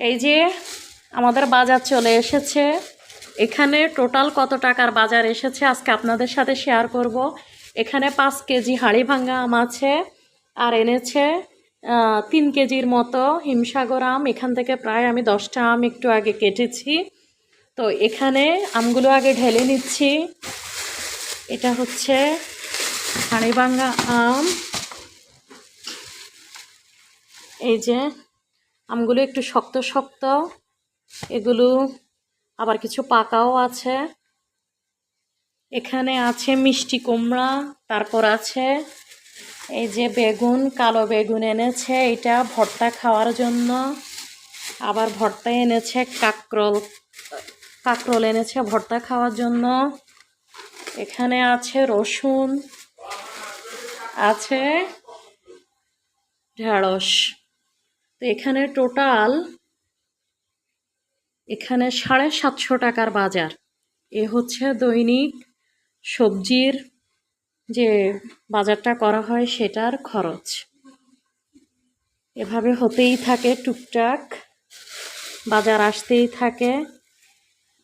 এই যে আমাদের বাজার চলে এসেছে। এখানে টোটাল কত টাকার বাজার এসেছে আজকে আপনাদের সাথে শেয়ার করব। এখানে পাঁচ কেজি হাঁড়ি ভাঙ্গা আম আছে আর এনেছে তিন কেজির মতো হিমসাগর আম। এখান থেকে প্রায় আমি দশটা আম একটু আগে কেটেছি। তো এখানে আমগুলো আগে ঢেলে নিচ্ছি। এটা হচ্ছে হাঁড়ি ভাঙ্গা আম। এই যে আমগুলো একটু শক্ত শক্ত। এগুলো আবার কিছু পাকাও আছে। এখানে আছে মিষ্টি কুমড়া, তারপর আছে এই যে বেগুন, কালো বেগুন এনেছে, এটা ভর্তা খাওয়ার জন্য। আবার ভর্তা এনেছে, কাকরল কাকরল এনেছে ভর্তা খাওয়ার জন্য। এখানে আছে রসুন, আছে ঢেঁড়স। তো এখানে টোটাল এখানে সাড়ে সাতশো টাকার বাজার। এ হচ্ছে দৈনিক সবজির যে বাজারটা করা হয় সেটার খরচ। এভাবে হতেই থাকে টুকটাক, বাজার আসতেই থাকে।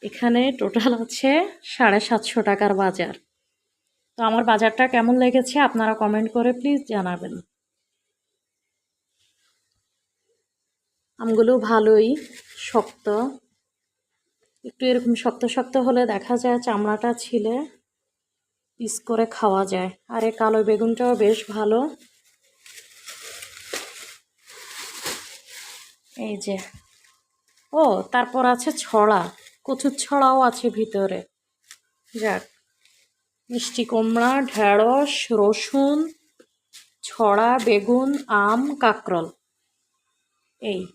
এখানে টোটাল আছে সাড়ে সাতশো টাকার বাজার। তো আমার বাজারটা কেমন লেগেছে আপনারা কমেন্ট করে প্লিজ জানাবেন। আমগুলো ভালোই শক্ত। একটু এরকম শক্ত শক্ত হলে দেখা যায় চামড়াটা ছিলে, পিস করে খাওয়া যায়। আর এই কালো বেগুনটাও বেশ ভালো। এই যে। ও, তারপর আছে ছড়া। কচুর ছড়াও আছে ভিতরে। যাক, মিষ্টি কুমড়া, ঢেঁড়স, রসুন, ছড়া, বেগুন, আম, কাকরল। এই।